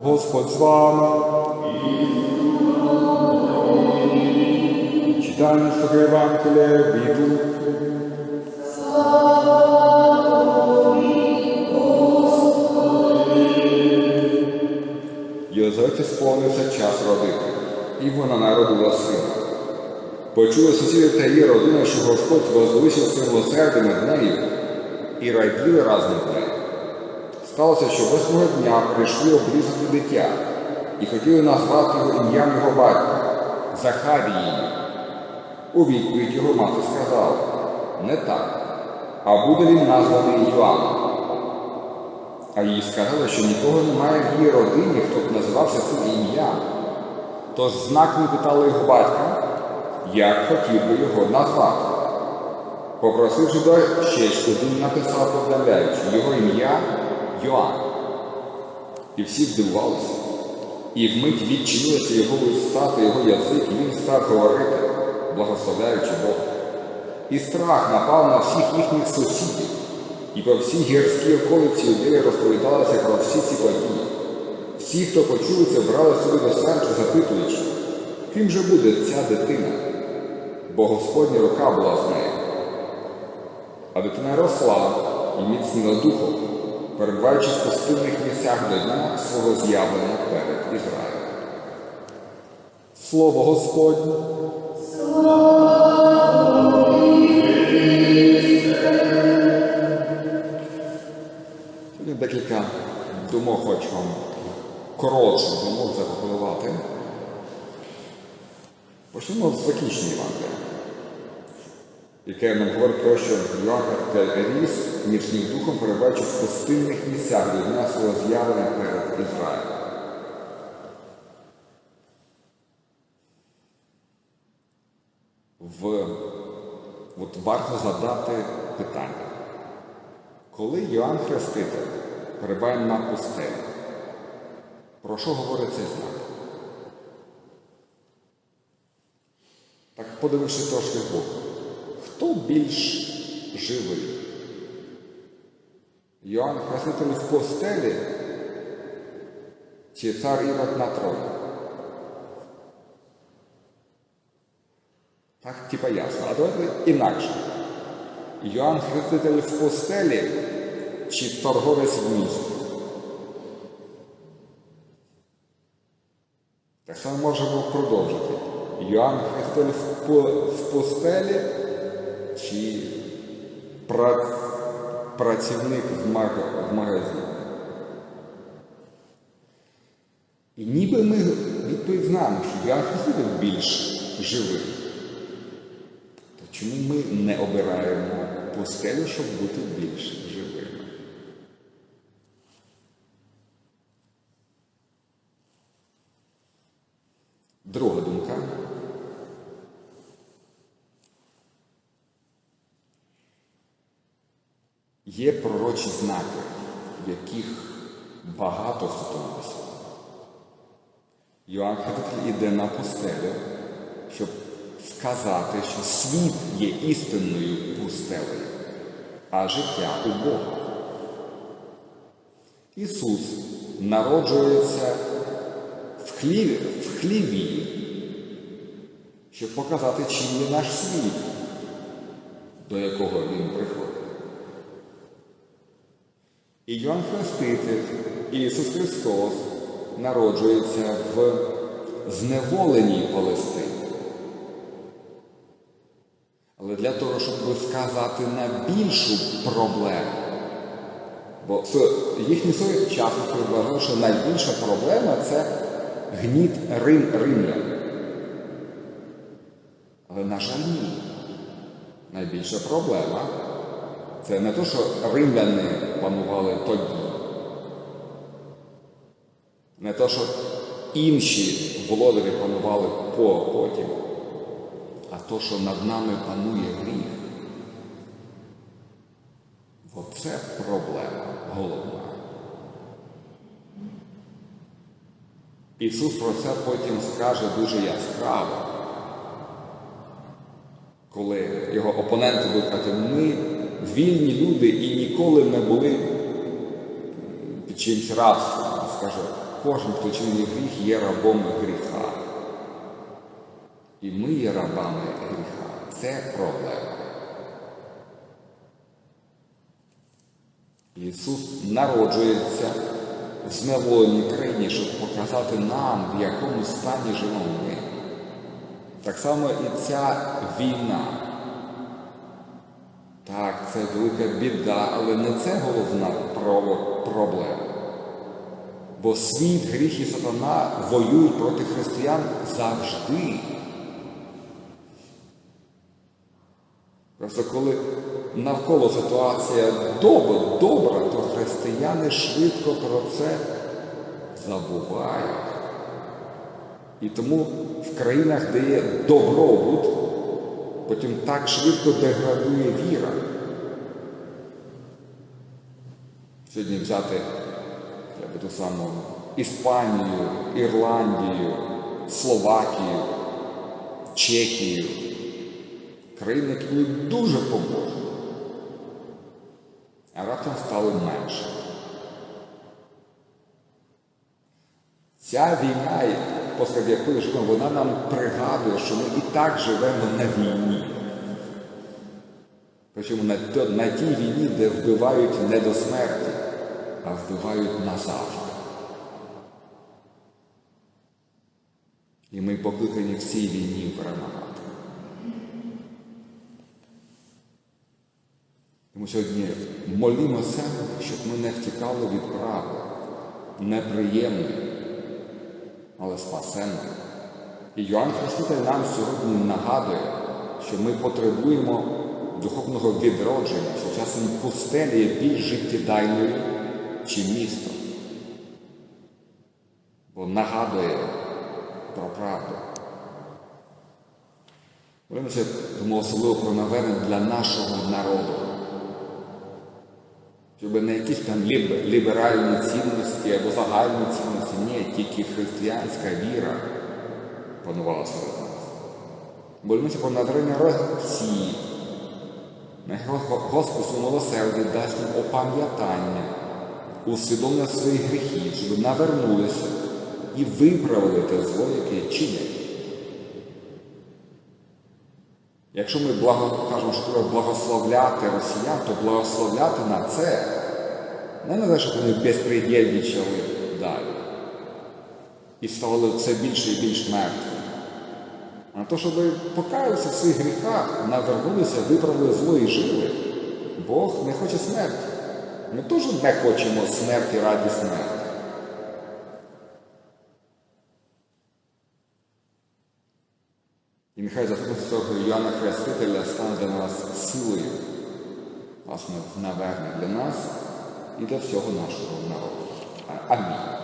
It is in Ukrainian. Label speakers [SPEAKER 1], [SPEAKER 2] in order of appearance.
[SPEAKER 1] Господь з вами. Читання Святого Євангелія від Луки. Єлизаветі сповнився час родити, і вона народила сина. Почули сусіди та її родина, що Господь возвисив своє милосердя над нею і раділи разом з нею. Сталося, що восьмого дня прийшли обрізати дитя і хотіли назвати його ім'ям його батька Захарії. У відповідь його мати сказала, не так, а буде він названий Йоанном. А їй сказали, що нікого немає в її родині, хто б називався цим ім'ям. Тож знаком питали його батька, як хотів би його назвати. Попросивши дощечку, він написав, повідомляючи, його ім'я Йоанн. І всі здивувалися. І вмить відчинилися його уста та його язик, і він став говорити, благословляючи Бога. І страх напав на всіх їхніх сусідів, і по всій гірській околиці юдеї розповідалося про всі ці події. Всі, хто почули це, брали собі до серця, запитуючи, ким же буде ця дитина? Бо Господня рука була з нею. А дитина росла і міцніла духом, перебуваючи в пустинних місцях до дня свого з'явлення перед Ізраїлем. Слово Господнє. Сьогодні декілька думок хочу вам коротше думок запропонувати. Почнемо з закінчення Євангелія, яке нам говорить про те, що Йоанн ріс міцним духом, перебуваючи в пустинних місцях до дня свого з'явлення перед Ізраїлем. В, от варто задати питання. Коли Йоанн Хреститель перебуває на пустелі, про що говорить цей знак? Так подививши трошки збоку, хто більш живий? Йоанн Хреститель в постелі чи цар Ірод на троні? Так, типа ясно. А давайте інакше. Йоанн Хреститель в постелі чи торговець в місті? Так само можемо продовжити. Йоанн Хреститель в, по, в постелі чи пра, працівник в, маг, в магазині? І ніби ми відповідь знаємо, що я Хреститель більш живий. То чому ми не обираємо постелю, щоб бути більш Є пророчі знаки, яких багато в. Йоанн Хреститель іде на пустелю, щоб сказати, що світ є істинною пустелею, а життя у Бога. Ісус народжується в хліві, в хліві, щоб показати, чим є наш світ, до якого Він приходить. І Йоанн Хреститель, Ісус Христос народжується в зневоленій Палестині. Але для того, щоб сказати на більшу проблему, бо їхній сучасники вважали, що найбільша проблема це гніт Рим римлян. Але, на жаль, ні. Найбільша проблема це не те, що римляни панували тоді, не те, що інші володарі панували по потім, а то, що над нами панує гріх. Оце проблема головна. Ісус про це потім скаже дуже яскраво, коли його опоненти будуть казати, ми вільні люди і ніколи не були під чимсь рабством. Скаже, кожен, хто чинить гріх, є рабом гріха. І ми є рабами гріха. Це проблема. Ісус народжується в зневоленій країні, щоб показати нам, в якому стані живемо ми. Так само і ця війна. Це велика біда, але не це головна проблема. Бо світ, гріх і сатана воюють проти християн завжди. Просто коли навколо ситуація добра, добра, то християни швидко про це забувають. І тому в країнах, де є добробут, потім так швидко деградує віра. Сьогодні взяти треба ту саму Іспанію, Ірландію, Словакію, Чехію. Країни, які були дуже побожні, а раптом стали менше. Ця війна, посеред якої живемо, вона нам пригадує, що ми і так живемо на війні. Причому на, тій війні, де вбивають не до смерті, а вбивають назавжди. І ми покликані в цій війні перемагати. Тому сьогодні молімося, щоб ми не втікали від правди, неприємної, але спасенної. І Йоанн Хреститель нам сьогодні нагадує, що ми потребуємо духовного відродження, що часом пустеля є більш життєдайною, чи місто. Бо нагадує про правду. Молимося тому особливо про навернення для нашого народу. Щоб не якісь там ліберальні цінності або загальні цінності, ні, тільки християнська віра панувала серед нас. Молимося про навернення Росії. Нехай Господь у милосерді дасть їм опам'ятання, усвідомлення своїх гріхів, щоб навернулися і виправили те зло, яке чинять. Якщо ми благо, кажемо, що треба благословляти росіян, то благословляти на це не на те, щоб вони безпредельничали далі і ставали все більше і більш мертвими. А те, щоб покаялися в своїх гріхах, навернулися, виправили зло і жили. Бог не хоче смерті. Ми теж не хочемо смерті раді смерті. І нехай заступництво Йоанна Хрестителя стане для нас силою, власне, наверне, для нас і для всього нашого народу. Амінь.